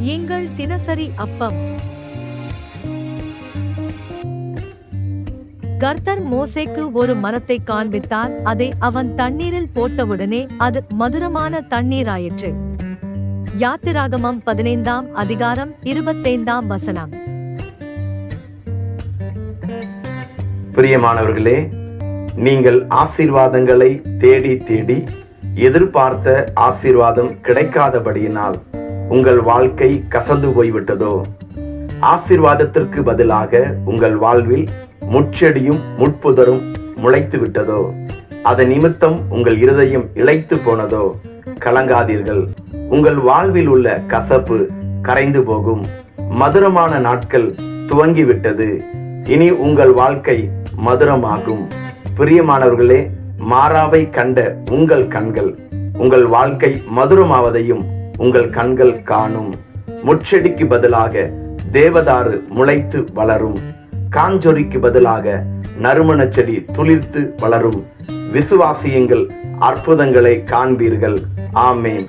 எங்கள் தினசரி அப்பம். கர்த்தர் மோசேக்கு ஒரு மரத்தை காண்பித்தார். அதை அவன் தண்ணீரில் போட்டவுடனே அது மதுரமான தண்ணீராயிற்று. யாத்திராகமம் பதினைந்தாம் அதிகாரம் இருபத்தைந்தாம் வசனம். பிரியமானவர்களே நீங்கள் ஆசீர்வாதங்களை தேடி தேடி எதிர்பார்த்த ஆசீர்வாதம் கிடைக்காதபடியினால் உங்கள் வாழ்க்கை கசந்து போய்விட்டதோ? ஆசீர்வாதத்திற்கு பதிலாக உங்கள் வாழ்வில் முட்செடியும் முட்புதரும் முளைத்து விட்டதோ அதன் நிமித்தம் உங்கள் இருதயம் இழைத்து போனதோ? கலங்காதீர்கள். உங்கள் வாழ்வில் உள்ள கசப்பு கரைந்து போகும். மதுரமான நாட்கள் துவங்கிவிட்டது. இனி உங்கள் வாழ்க்கை மதுரமாகும். பிரியமானவர்களே மாறாவை கண்ட உங்கள் கண்கள் உங்கள் வாழ்க்கை மதுரமாவதையும் உங்கள் கண்கள் காணும். முட்செடிக்கு பதிலாக தேவதாறு முளைத்து வளரும். காஞ்சொரிக்கு பதிலாக நறுமணச் செடி துளிர்த்து வளரும். விசுவாசியுங்கள் அற்புதங்களை காண்பீர்கள். ஆமேன்.